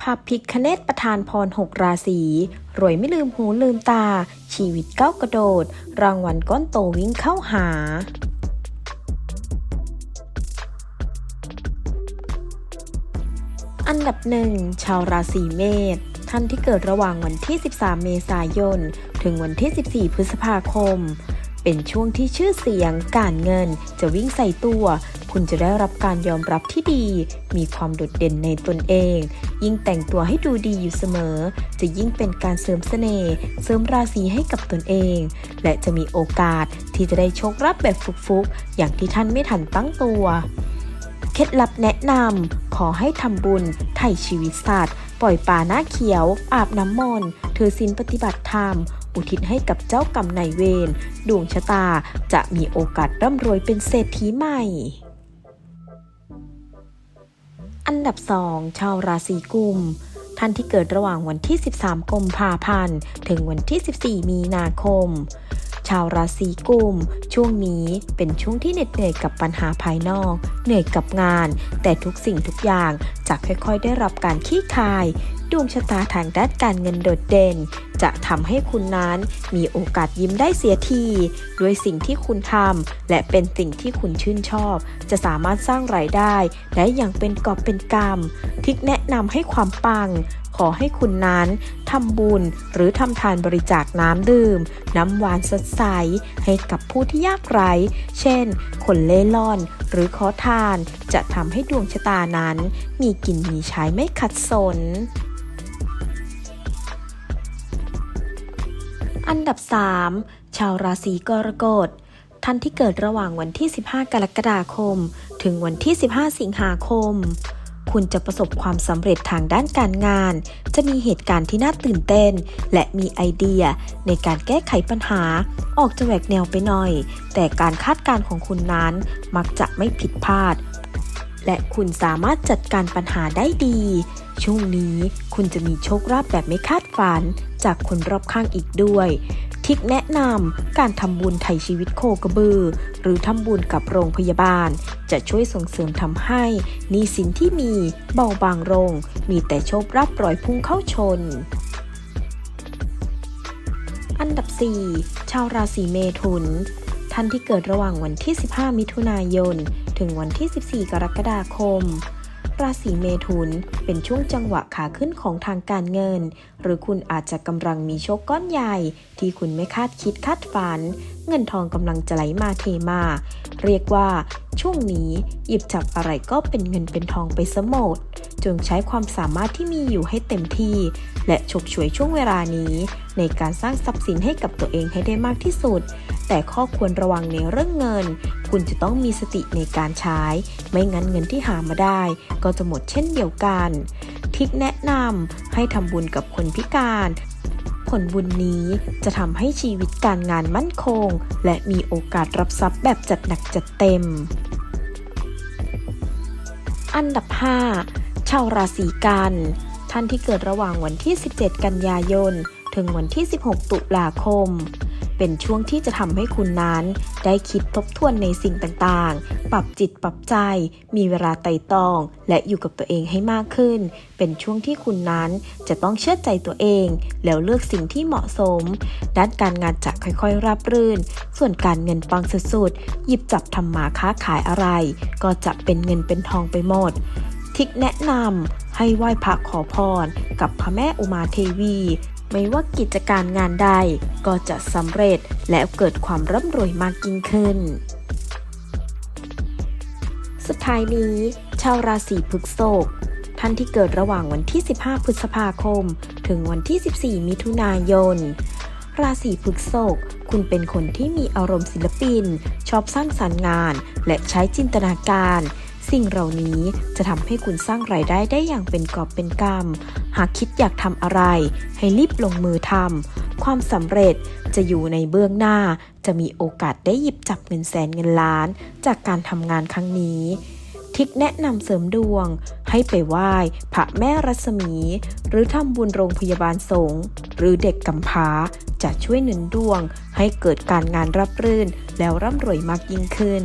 พระพิคเนตประทานพรหกราศี รวยไม่ลืมหูลืมตา ชีวิตก้าวกระโดด รางวัลก้อนโตวิ่งเข้าหา อันดับหนึ่ง ชาวราศีเมษท่านที่เกิดระหว่างวันที่ 13 เมษายน ถึงวันที่ 14 พฤษภาคม เป็นช่วงที่ชื่อเสียง การเงินจะวิ่งใส่ตัว คุณจะได้รับการยอมรับที่ดี มีความโดดเด่นในตนเอง ยิ่งแต่งตัวให้ดูดีอยู่เสมอ จะยิ่งเป็นการเสริมเสน่ห์เสริมราศีให้กับตนเอง และจะมีโอกาสที่จะได้โชครับแบบฟุกๆ อย่างที่ท่านไม่ทันตั้งตัวเคล็ดลับแนะนำ ขอให้ทำบุญ ไถ่ชีวิตสัตว์ ปล่อยป่าหน้าเขียว อาบน้ำมนต์ถือศีลปฏิบัติธรรม อุทิศให้กับเจ้ากรรมนายเวร ดวงชะตาจะมีโอกาสร่ำรวยเป็นเศรษฐีใหม่ อันดับ 2 ชาวราศีกุม ท่านที่เกิดระหว่างวันที่ 13กุมภาพันธ์ ถึงวันที่ 14 มีนาคม ชาวราศีกุม ช่วงนี้เป็นช่วงที่เหน็ดเหนื่อยกับปัญหาภายนอก เหนื่อยกับงาน แต่ทุกสิ่งทุกอย่าง จะค่อยๆ ได้รับการขี้คาย ดวงชะตาทางด้านการเงินโดดเด่น จะทำให้คุณนั้นมีโอกาสยิ้มได้เสียที ด้วยสิ่งที่คุณทำและเป็นสิ่งที่คุณชื่นชอบ จะสามารถสร้างรายได้ได้อย่างเป็นกอบเป็นกำทิกแนะนำให้ความปังขอให้คุณนั้นทำบุญหรือทำทานบริจาคน้ำดื่ม น้ำหวานสดใส ให้กับผู้ที่ยากไร้ เช่น คนเล่ร่อน หรือขอทาน จะทำให้ดวงชะตานั้น มีกินมีใช้ไม่ขัดสน อันดับ 3 ชาวราศีกรกฎ ท่านที่เกิดระหว่างวันที่ 15 กรกฎาคม ถึงวันที่ 15 สิงหาคม คุณจะประสบความสำเร็จทางด้านการงาน จะมีเหตุการณ์ที่น่าตื่นเต้น และมีไอเดียในการแก้ไขปัญหา ออกจะแหวกแนวไปหน่อย แต่การคาดการณ์ของคุณนั้นมักจะไม่ผิดพลาด และคุณสามารถจัดการปัญหาได้ดี ช่วงนี้คุณจะมีโชคลาภแบบไม่คาดฝัน จากคนรอบข้างอีกด้วยทิกแนะนำการทำบุญไถ่ชีวิตโคกระบือ หรือทำบุญกับโรงพยาบาล จะช่วยส่งเสริมทำให้นีสินที่มีเบาบางลง มีแต่โชครับปล่อยพุ่งเข้าชนอันดับ 4 ชาวราศีเมถุน ท่านที่เกิดระหว่างวันที่ 15 มิถุนายน ถึงวันที่ 14 กรกฎาคม ราศีเมถุน เป็นช่วงจังหวะขาขึ้นของทางการเงิน หรือคุณอาจจะกำลังมีโชคก้อนใหญ่ ที่คุณไม่คาดคิดคาดฝัน เงินทองกำลังจะไหลมาเทมา เรียกว่าช่วงนี้หยิบจับอะไรก็เป็นเงินเป็นทองไปซะหมด จงใช้ความสามารถที่มีอยู่ให้เต็มที่ และฉกฉวยช่วงเวลานี้ ในการสร้างทรัพย์สินให้กับตัวเองให้ได้มากที่สุด แต่ข้อควรระวังในเรื่องเงิน คุณจะต้องมีสติในการใช้ ไม่งั้นเงินที่หามาได้ ก็จะหมดเช่นเดียวกันทิกแนะนำให้ทำบุญกับคนพิการ ผลบุญนี้จะทำให้ชีวิตการงานมั่นคง และมีโอกาสรับทรัพย์แบบจัดหนักจัดเต็ม อันดับ 5 ชาวราศีกัน ท่านที่เกิดระหว่างวันที่ 17 กันยายน ถึงวันที่ 16 ตุลาคม เป็นช่วงที่จะทำให้คุณนั้น ได้คิดทบทวนในสิ่งต่างๆ ปรับจิตปรับใจ มีเวลาไต่ตอง และอยู่กับตัวเองให้มากขึ้น เป็นช่วงที่คุณนั้นจะต้องเชื่อใจตัวเอง แล้วเลือกสิ่งที่เหมาะสม ด้านการงานจะค่อยๆ ราบรื่น ส่วนการเงินปังสุดๆ หยิบจับทำมาค้าขายอะไร ก็จะเป็นเงินเป็นทองไปหมด ทิกแนะนำให้ไหว้พระขอพร กับพระแม่อุมาเทวี ไม่ว่ากิจการงานใดก็จะสำเร็จและเกิดความร่ำรวยมากยิ่งขึ้น สุดท้ายนี้ ชาวราศีพฤษภท่านที่เกิดระหว่างวันที่ 15 พฤษภาคม ถึงวันที่ 14 มิถุนายน ราศีพฤษภคุณเป็นคนที่มีอารมณ์ศิลปิน ชอบสร้างสรรค์งาน และใช้จินตนาการ สิ่งเหล่านี้จะทำให้คุณสร้างรายได้ได้อย่างเป็นกอบเป็นกำ หากคิดอยากทำอะไร ให้รีบลงมือทำ ความสำเร็จจะอยู่ในเบื้องหน้า จะมีโอกาสได้หยิบจับเงินแสนเงินล้าน จากการทำงานครั้งนี้ ทิกแนะนำเสริมดวง ให้ไปไหว้พระแม่รัศมี หรือทำบุญโรงพยาบาลสงฆ์หรือเด็กกำพร้าจะช่วยหนุนดวง ให้เกิดการงานรับรื่น แล้วร่ำรวยมากยิ่งขึ้น